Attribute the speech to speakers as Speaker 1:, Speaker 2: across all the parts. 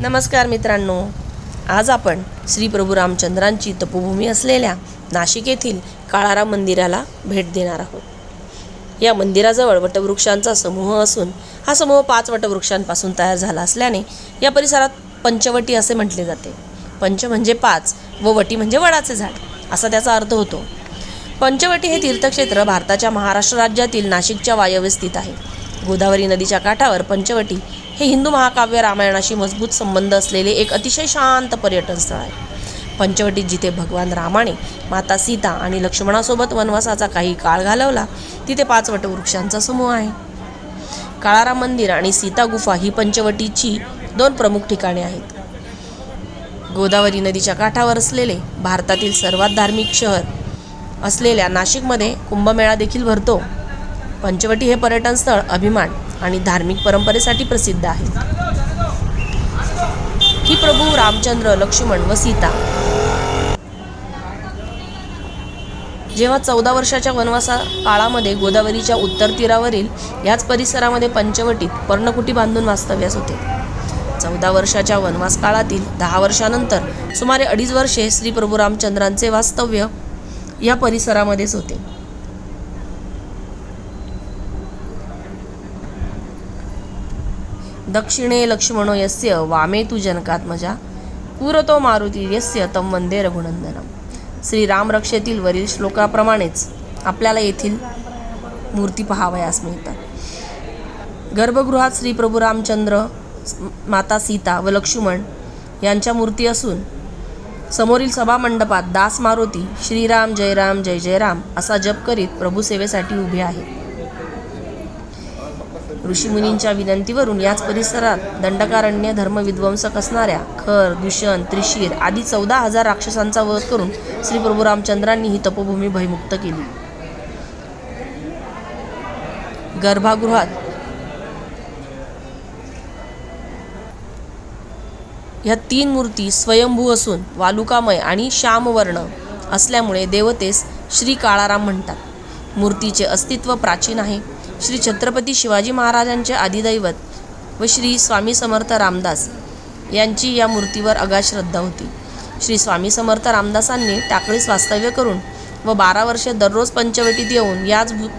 Speaker 1: नमस्कार मित्रांनो. आज आपण श्री प्रभू रामचंद्रांची तपोभूमी असलेल्या नाशिक येथील काळाराम मंदिराला भेट देणार आहोत. या मंदिराजवळ वटवृक्षांचा समूह असून हा समूह पाच वटवृक्षांपासून तयार झाला असल्याने या परिसरात पंचवटी असे म्हटले जाते. पंच म्हणजे पाच व वटी म्हणजे वडाचे झाड असा त्याचा अर्थ होतो. पंचवटी हे तीर्थक्षेत्र भारताच्या महाराष्ट्र राज्यातील नाशिकच्या वायव्य स्थित आहे. गोदावरी नदीच्या काठावर पंचवटी हे हिंदू महाकाव्य रामायणाशी मजबूत संबंध असलेले एक अतिशय शांत पर्यटन स्थळ आहे. पंचवटीत जिथे भगवान रामाने माता सीता आणि लक्ष्मणासोबत वनवासाचा काही काळ घालवला तिथे पाच वटवृक्षांचा समूह आहे. काळाराम मंदिर आणि सीता गुफा ही पंचवटीची दोन प्रमुख ठिकाणे आहेत. गोदावरी नदीच्या काठावर असलेले भारतातील सर्वात धार्मिक शहर असलेल्या नाशिकमध्ये कुंभमेळा देखील भरतो. पंचवटी हे पर्यटन स्थळ अभिमान आणि धार्मिक परंपरेसाठी प्रसिद्ध आहे. ही प्रभू रामचंद्र लक्ष्मण व सीता. जेव्हा चौदा वर्षाच्या वनवासा काळामध्ये गोदावरीच्या उत्तर तीरावरील याच परिसरामध्ये पंचवटीत पर्णकुटी बांधून वास्तव्यास होते. चौदा वर्षाच्या वनवास काळातील दहा वर्षानंतर सुमारे अडीच वर्षे श्री प्रभू रामचंद्रांचे वास्तव्य या परिसरामध्येच होते. दक्षिणे लक्ष्मणो यस्य वामे तु जनकात्मजा पुरतो मारुती यस्य तम वंदे रघुनंदनम श्रीराम रक्षेतील वरील श्लोकाप्रमाणेच आपल्याला येथील मूर्ती पहावयास मिळतात। गर्भगृहात श्री प्रभू रामचंद्र माता सीता व लक्ष्मण यांच्या मूर्ती असून समोरील सभामंडपात दास मारुती श्रीराम जय राम जय जय राम असा जप करीत प्रभूसेवेसाठी उभे आहेत। ऋषीमुनींच्या विनंतीवरून याच परिसरात दंडकारण्य धर्मविध्वंसक असणाऱ्या खर दुष्यंत त्रिशीर आदी चौदा हजार राक्षसांचा वध करून श्री प्रभू रामचंद्रांनी ही तपोभूमी भयमुक्त केली. गर्भागृहात ह्या तीन मूर्ती स्वयंभू असून वालुकामय आणि श्यामवर्ण असल्यामुळे देवतेस श्री काळाराम म्हणतात. मूर्तीचे अस्तित्व प्राचीन आहे. श्री छत्रपती शिवाजी महाराजांचे आदिदैवत व श्री स्वामी समर्थ रामदास यांची या मूर्तीवर अगाध श्रद्धा होती. श्री स्वामी समर्थ रामदासांनी टाकळीस वास्तव्य करून व बारा वर्षे दररोज पंचवटीत येऊन याच भू-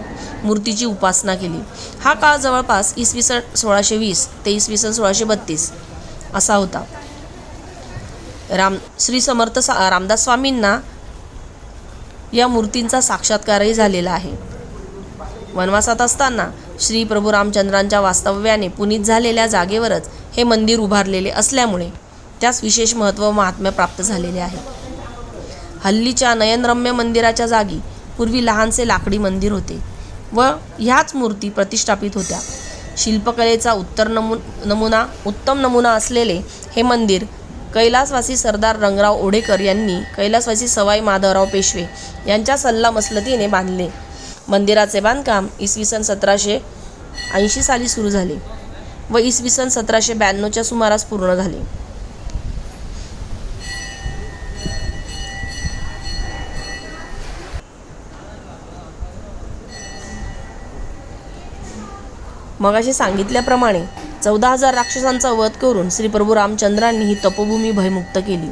Speaker 1: मूर्तीची उपासना केली. हा काळ जवळपास इसवी सन सोळाशे वीस ते इसवी सन सोळाशे बत्तीस असा होता. राम श्री समर्थ सा रामदास स्वामींना या मूर्तींचा साक्षात्कारही झालेला आहे. वनवासात असताना श्री प्रभू रामचंद्रांच्या वास्तव्याने पुनीत झालेल्या जागेवरच हे मंदिर उभारलेले असल्यामुळे त्यास विशेष महत्त्व व महात्म्य प्राप्त झालेले आहे. हल्लीच्या नयनरम्य मंदिराच्या जागी पूर्वी लहानसे लाकडी मंदिर होते व ह्याच मूर्ती प्रतिष्ठापित होत्या. शिल्पकलेचा उत्तर नमू नमुना उत्तम नमुना असलेले हे मंदिर कैलासवासी सरदार रंगराव ओढेकर यांनी कैलासवासी सवाई माधवराव पेशवे यांच्या सल्ला मसलतीने बांधले. मंदिराचे बांधकाम इसवी सन सतराशे ऐंशी साली सुरू झाले व इसवी सन सतराशे ब्याण्णवच्या सुमारास पूर्ण झाले. मगाशी सांगितल्याप्रमाणे चौदा हजार राक्षसांचा वध करून श्री प्रभू रामचंद्रांनी ही तपोभूमी भयमुक्त केली.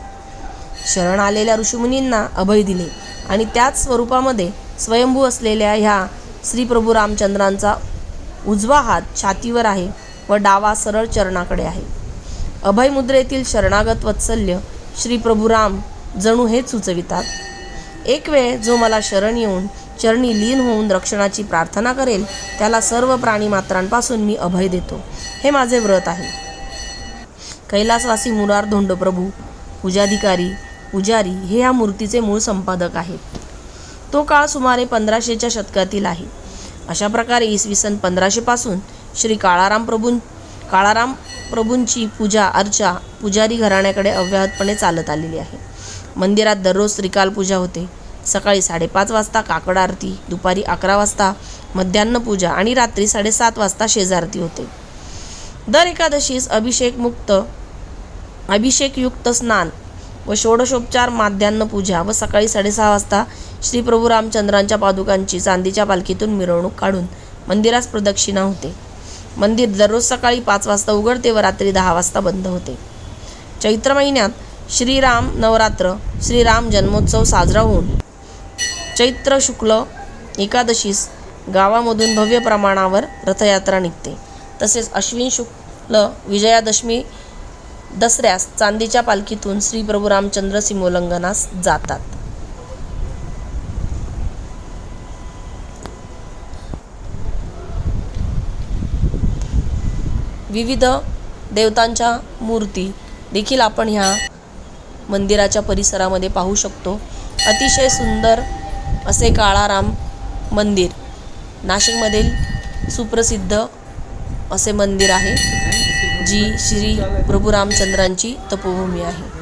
Speaker 1: शरण आलेल्या ऋषीमुनींना अभय दिले आणि त्याच स्वरूपामध्ये स्वयंभू असलेल्या ह्या श्री प्रभू रामचंद्रांचा उजवा हात छातीवर आहे व डावा सरळ चरणाकडे आहे. अभय मुद्रेतील शरणागत वत्सल्य श्री प्रभू राम जणू हेच सुचवितात. एक वेळ जो मला शरण येऊन चरणी लीन होऊन रक्षणाची प्रार्थना करेल त्याला सर्व प्राणीमात्रांपासून मी अभय देतो. हे माझे व्रत आहे. कैलासवासी मुरार धोंड प्रभू पूजाधिकारी पुजारी हे या मूर्तीचे मूळ संपादक आहेत. तो काळ सुमारे पंधराशेच्या शतकातील आहे. अशा प्रकारे इसवी सन पंधराशेपासून श्री काळाराम प्रभूं काळाराम प्रभूंची पूजा अर्चा पुजारी घराण्याकडे अव्याहतपणे चालत आलेली आहे. मंदिरात दररोज त्रिकाल पूजा होते. सकाळी साडेपाच वाजता काकड आरती दुपारी अकरा वाजता मध्यान्ह पूजा आणि रात्री साडेसात वाजता शेजारती होते. दर एकादशीस अभिषेकमुक्त अभिषेकयुक्त स्नान व षोडशोपचार माध्यान्ह पूजा व सकाळी साडेसहा वाजता श्री प्रभू रामचंद्रांच्या पादुकांची चांदीच्या पालखीतून मिरवणूक काढून मंदिरास प्रदक्षिणा होते. मंदिर दररोज सकाळी पाच वाजता उघडते व रात्री दहा वाजता बंद होते. चैत्र महिन्यात श्रीराम नवरात्र श्रीराम जन्मोत्सव साजरा होऊन चैत्र शुक्ल एकादशीस गावामधून भव्य प्रमाणावर रथयात्रा निघते. तसेच अश्विन शुक्ल विजयादशमी दसऱ्यास चांदीच्या पालखीतून श्री प्रभू रामचंद्र सिमोल्लंघनास जातात. विविध देवतांच्या मूर्ती देखील आपण ह्या मंदिराच्या परिसरामध्ये पाहू शकतो. अतिशय सुंदर असे काळाराम मंदिर. नाशिकमधील सुप्रसिद्ध असे मंदिर आहे जी श्री प्रभू रामचंद्रांची तपोभूमी आहे.